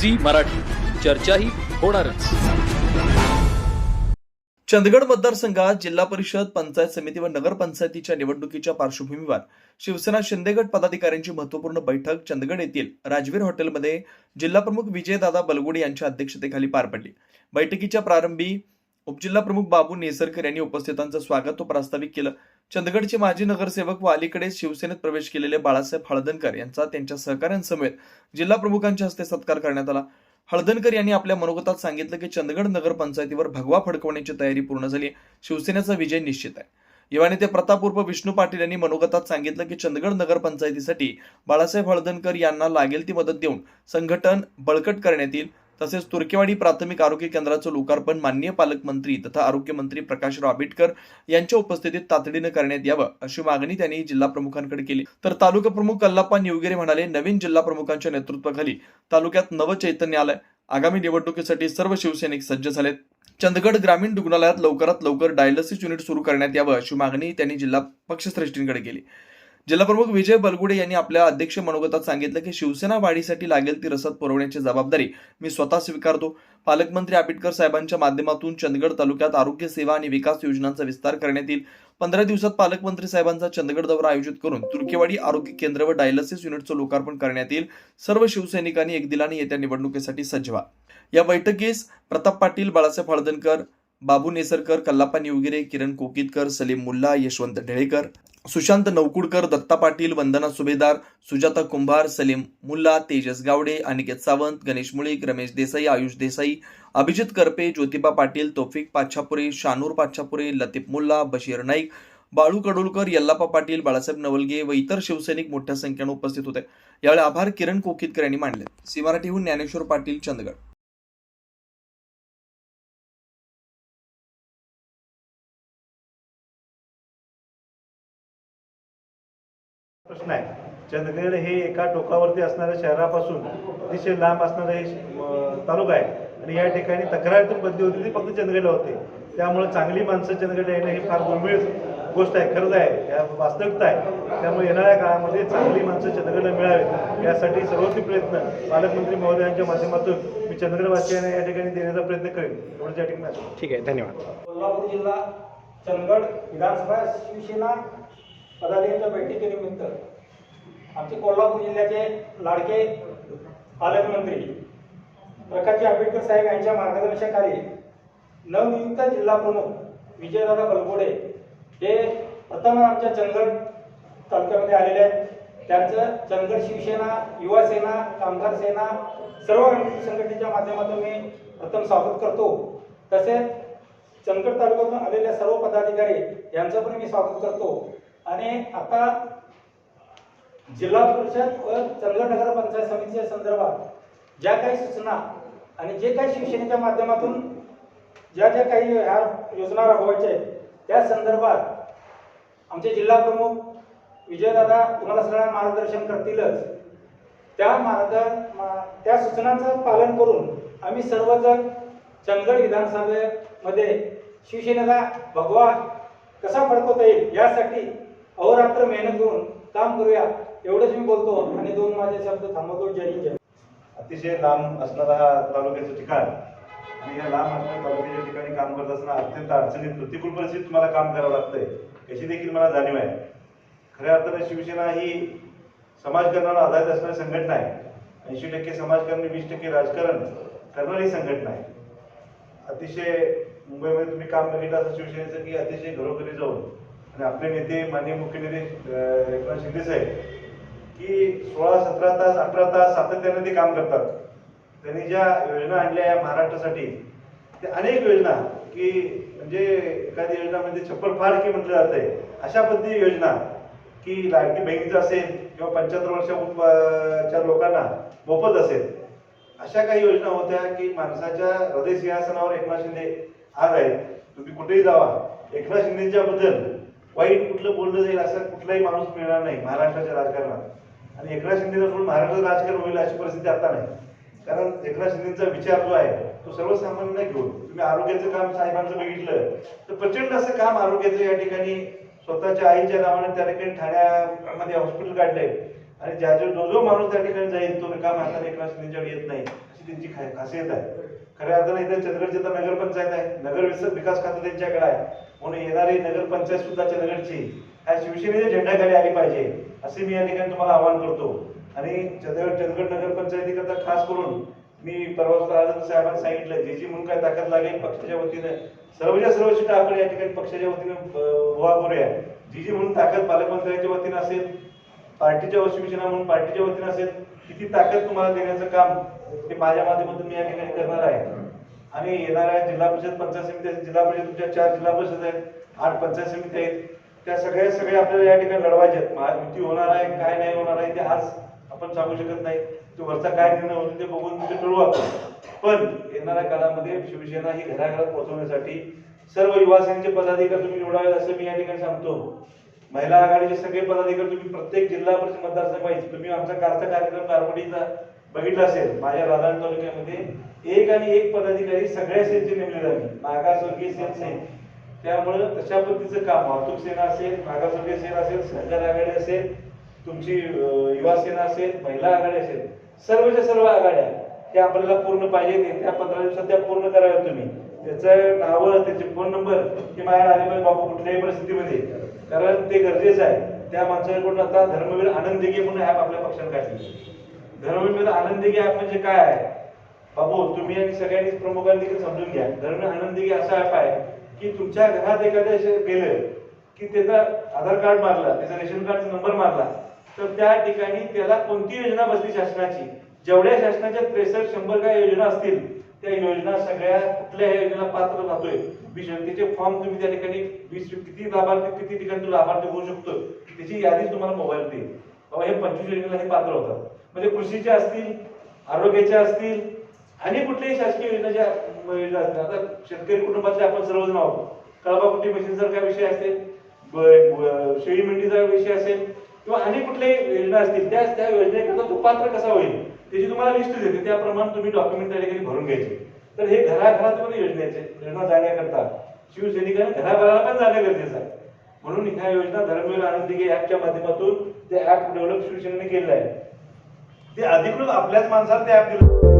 Zee Marathi. चर्चाही होणारच. चंदगड मतदारसंघात जिल्हा परिषद पंचायत समिती व नगरपंचायतीच्या निवडणुकीच्या पार्श्वभूमीवर शिवसेना शिंदेगड पदाधिकाऱ्यांची महत्त्वपूर्ण बैठक चंदगड येथील राजवीर हॉटेलमध्ये जिल्हाप्रमुख विजयदादा बलगुडे यांच्या अध्यक्षतेखाली पार पडली. बैठकीच्या प्रारंभी उपजिल्हाप्रमुख बाबू नेसरकर यांनी उपस्थितांचं स्वागत व प्रास्ताविक केलं. चंदगडचे माजी नगरसेवक व अलीकडे शिवसेनेत प्रवेश केलेले बाळासाहेब हळदणकर यांचा त्यांच्या सहकाऱ्यांसमवेत जिल्हा प्रमुखांच्या हस्ते सत्कार करण्यात आला. हळदणकर यांनी आपल्या मनोगतात सांगितलं की चंदगड नगरपंचायतीवर भगवा फडकवण्याची तयारी पूर्ण झाली. शिवसेनेचा विजय निश्चित आहे. युवा नेते प्रताप उर्फ विष्णू पाटील यांनी मनोगतात सांगितलं की चंदगड नगरपंचायतीसाठी बाळासाहेब हळदणकर यांना लागेल ती मदत देऊन संघटन बळकट करण्यात येईल. तसेच तुर्केवाडी प्राथमिक आरोग्य केंद्राचं लोकार्पण माननीय पालकमंत्री तथा आरोग्यमंत्री प्रकाशराव आंबेडकर यांच्या उपस्थितीत तातडीनं करण्यात यावं अशी मागणी त्यांनी जिल्हा प्रमुखांकडे केली. तर तालुका प्रमुख कल्लाप्पा निवगिरे म्हणाले नवीन जिल्हा प्रमुखांच्या नेतृत्वाखाली तालुक्यात नवं चैतन्य आलंय. आगामी निवडणुकीसाठी सर्व शिवसैनिक सज्ज झालेत. चंदगड ग्रामीण रुग्णालयात लवकरात लवकर डायलिसिस युनिट सुरू करण्यात यावं अशी मागणी त्यांनी जिल्हा पक्षश्रेष्ठींकडे केली. जिल्हाप्रमुख विजय बलगुडे यांनी आपल्या अध्यक्ष मनोगतात सांगितलं की शिवसेना वाढीसाठी लागेल ती रसद पुरवण्याची जबाबदारी मी स्वतः स्वीकारतो. पालकमंत्री आंबेडकर साहेबांच्या माध्यमातून चंदगड तालुक्यात आरोग्य सेवा आणि विकास योजनांचा विस्तार करण्यात येईल. पंधरा दिवसात पालकमंत्री साहेबांचा चंदगड दौरा आयोजित करून तुर्केवाडी आरोग्य केंद्र व डायलिसिस युनिटचं लोकार्पण करण्यात येईल. सर्व शिवसैनिकांनी एक दिलाने येत्या निवडणुकीसाठी सज्ज व्हा. या बैठकीस प्रताप पाटील बाळासाहेब हळदणकर बाबू नेसरकर कल्लाप्पा निवगिरे किरण कोकितकर सलीम मुल्ला यशवंत ढेळेकर सुशांत नवकुडकर दत्ता पाटील वंदना सुभेदार सुजाता कुंभार सलीम मुल्ला तेजस गावडे अनिकेत सावंत गणेश मुळीक रमेश देसाई आयुष देसाई अभिजित करपे ज्योतिबा पाटील तोफिक पाच्छापुरे शानूर पाच्छापुरे लतीफ मुल्ला बशीर नाईक बाळू कडोलकर यल्लापा पाटील बाळासाहेब नवलगे व इतर शिवसैनिक मोठ्या संख्येने उपस्थित होते. यावेळी आभार किरण कोकितकर यांनी मांडले. सी मराठीहून ज्ञानेश्वर पाटील चंदगड. प्रश्न आहे. चंदगड हे एका टोकावरती असणाऱ्या शहरापासून अतिशय लांब असणारा हे तालुका आहे. आणि या ठिकाणी तक्रारीतून बदली होती ती फक्त चंदगडला होते. त्यामुळे चांगली माणसं चंदगडला येणं ही फार दुर्मिळ गोष्ट आहे खरंच आहे. या वास्तविकता आहे. त्यामुळे येणाऱ्या काळामध्ये चांगली माणसं चंदगडला मिळावीत यासाठी सर्वोच्च प्रयत्न पालकमंत्री महोदयांच्या माध्यमातून मी चंदगडवासियांना या ठिकाणी देण्याचा प्रयत्न करेन. एवढंच या ठिकाणी ठीक आहे धन्यवाद. कोल्हापूर जिल्हा चंदगड विधानसभा शिवसेना पदाधिकाऱ्यांच्या बैठकीनिमित्त आमचे कोल्हापूर जिल्ह्याचे लाडके पालकमंत्री प्रकाशजी आंबेडकर साहेब यांच्या मार्गदर्शनाखाली नवनियुक्त जिल्हा प्रमुख विजयदादा बलगोडे हे प्रथम आमच्या चंदगड तालुक्यामध्ये आलेले आहेत. त्यांचं चंदगड शिवसेना युवा सेना कामगार सेना सर्व संघटनेच्या माध्यमातून मी प्रथम स्वागत करतो. तसेच चंदगड तालुक्यातून आलेल्या सर्व पदाधिकारी यांचं पण मी स्वागत करतो. आणि आता जिल्हा परिषद व चंदगड नगर पंचायत समितीच्या संदर्भात ज्या काही सूचना आणि जे काही शिवसेनेच्या माध्यमातून ज्या ज्या काही ह्या योजना राबवायच्या आहेत त्या संदर्भात आमचे जिल्हा प्रमुख विजयदादा तुम्हाला सगळ्यांना मार्गदर्शन करतीलच. त्या मार्ग मा- त्या सूचनांचं पालन करून आम्ही सर्वजण चंदगड विधानसभेमध्ये शिवसेनेला भगवा कसा फडकवता येईल यासाठी अहोरात्र मेहनत करून काम करूया एवढंच मी बोलतो आणि दोन माझे शब्द थांबवतो जय जय अतिशय लांब असणारा हा तालुक्याचं ठिकाण. आणि या लांब असणाऱ्या तालुक्याच्या ठिकाणी काम करत असताना अत्यंत अडचणीत प्रतिकूल परिस्थितीत तुम्हाला काम करावं लागतंय. याची देखील मला जाणीव आहे? खऱ्या अर्थाने शिवसेना ही समाजकरणावर आधारित असणारी संघटना आहे. ऐंशी टक्के समाजकारण वीस टक्के राजकारण करणारी संघटना आहे. अतिशय मुंबईमध्ये तुम्ही काम बघितलं असं शिवसेनेचं की अतिशय घरोघरी जाऊन आपले नेते माननीय मुख्य नेते एकनाथ शिंदे साहेब की सोळा सतरा तास अठरा तास सातत्याने ते काम करतात. त्यांनी ज्या योजना आणल्या या महाराष्ट्रासाठी त्या अनेक योजना की म्हणजे एखादी योजना म्हणजे छप्पर फार की म्हटलं आहे अशा पद्धती योजना की लाडकी बहिणीचं असेल किंवा पंच्याहत्तर वर्षाच्या लोकांना मोफत असेल अशा काही योजना होत्या की माणसाच्या हृदय सिंहासनावर एकनाथ शिंदे आज आहेत तुम्ही कुठेही जावा. एकनाथ शिंदेच्या बद्दल वाईट कुठलं बोललं जाईल असा कुठलाही माणूस मिळणार नाही महाराष्ट्राच्या राजकारणात. आणि एकनाथ शिंदे सोडून महाराष्ट्राचं राजकारण होईल अशी परिस्थिती आता नाही. कारण एकनाथ शिंदेचा विचार जो आहे तो सर्वसामान्यांना घेऊन तुम्ही आरोग्याचं काम साहेबांचं बघितलं तर प्रचंड असं काम आरोग्याचं या ठिकाणी स्वतःच्या आईच्या नावाने त्या ठिकाणी ठाण्यामध्ये हॉस्पिटल काढलंय. आणि ज्या जो जो जो माणूस त्या ठिकाणी जाईल तो रिकाम हाताने एकनाथ शिंदेच्याकडे येत नाही अशी त्यांची खासियत आहे. खऱ्या अर्थाने इथे चंदगडची तर नगरपंचायत आहे. नगर विकास खातं त्यांच्याकडे आहे. म्हणून येणारी नगरपंचायत सुद्धा चंदगडची ह्या शिवसेनेच्या झेंड्याखाली आली पाहिजे असे मी या ठिकाणी तुम्हाला आवाहन करतो. आणि चंदगड चंदगड नगरपंचायतीकरता खास करून मी परवा सुद्धा आनंद साहेबांनी सांगितलं जे जी म्हणून काय ताकद लागेल पक्षाच्या वतीने सर्वच्या सर्व सीटा आपण या ठिकाणी पक्षाच्या वतीने अं, उभा करूया. जी जी म्हणून ताकद पालकमंत्र्यांच्या वतीने असेल पार्टीच्या शिवसेना म्हणून पार्टीच्या वतीने असेल किती ताकद तुम्हाला देण्याचं काम ते माझ्या माध्यमातून मी या ठिकाणी करणार आहे. आणि येणाऱ्या जिल्हा परिषद पंचायत समिती जिल्हा परिषद तुमच्या चार जिल्हा परिषद आहेत आठ पंचायत समिती आहेत. त्या सगळ्या सगळ्या आपल्याला या ठिकाणी लढवायचे आहेत. महायुती होणार आहे काय नाही होणार आहे ते आज आपण सांगू शकत नाही. तो वरचा काय निर्णय होतो ते बघून ते ठरवू आपण. पण येणाऱ्या काळामध्ये शिवसेना ही घराघरात पोहोचवण्यासाठी सर्व युवासेनेचे पदाधिकारी तुम्ही निवडावे असं मी या ठिकाणी सांगतो. महिला आघाडीचे सगळे पदाधिकारी तुम्ही प्रत्येक जिल्हा परिषद मतदारसंघ पाहिजे तुम्ही आमचा कारचा कार्यक्रम कारवडीचा बघितला असेल माझ्या राधान तालुक्यामध्ये. एक आणि एक पदाधिकारी सगळ्या सेलचे नेमले जाते मागासवर्गीय सेल सहित त्यामुळं तशा पद्धतीचं काम वाहतूक सेना असेल मागासवर्गीय सेना असेल सरकार आघाडी असेल तुमची युवा सेना असेल महिला आघाडी असेल सर्वच्या सर्व आघाड्या त्या आपल्याला पूर्ण पाहिजे त्या पंधरा दिवसात त्या पूर्ण कराव्या तुम्ही. त्याचं नावं त्याचे फोन नंबर हे माझ्या आले पाहिजे कुठल्याही परिस्थितीमध्ये कारण ते गरजेचं आहे. त्या माणसाकडून आता धर्मवीर आनंद दिघे म्हणून ॲप आपल्या पक्षाने काढली. धर्मवीर आनंद दिघे ॲप म्हणजे काय आहे? बाबू तुम्ही आणि सगळ्यांनी प्रमुखांनी समजून घ्या. धर्म आनंद दिघे असा ॲप आहे की तुमच्या घरात एखाद्या असं गेलं की त्याचा आधार कार्ड मारला त्याचा रेशन कार्डचा नंबर मारला तर त्या ठिकाणी त्याला कोणती योजना बसली शासनाची? जेवढ्या शासनाच्या त्रेसष्ट शंभर काय योजना असतील त्या योजना सगळ्या कुठल्या योजना पात्र राहतोय. वीस फॉर्म तुम्ही त्या ठिकाणी वीस किती लाभार्थी किती ठिकाणी लाभार्थी होऊ शकतो त्याची यादी तुम्हाला मोबाईल देईल बाबा हे पंचवीस योजनेला हे पात्र होतात. म्हणजे कृषीच्या असतील आरोग्याच्या असतील आणि कुठल्याही शासकीय योजनेच्या योजना असतील. आता शेतकरी कुटुंबातले आपण सर्वजण आहोत. कळबाकुटी कुठली मशीन जर काय विषय असेल शेळी मेंढीचा विषय असेल किंवा अनेक कुठल्याही योजना असतील त्या त्या योजनेकरता तो पात्र कसा होईल? त्याची तुम्हाला लिस्ट देते. त्याप्रमाणे तुम्ही डॉक्युमेंट त्या ठिकाणी भरून घ्यायचे. तर हे घराघरात पण योजनेचे योजना जाण्याकरता. शिवसैनिकांनी घराघराला पण जाणं गरजेचं आहे. म्हणून ह्या योजना धर्मवीर आनंद ऍपच्या माध्यमातून ते ऍप डेव्हलप शिवसेनेने केलेलं आहे. ते अधिकृत आपल्याच माणसाला ते ऍप दिलं.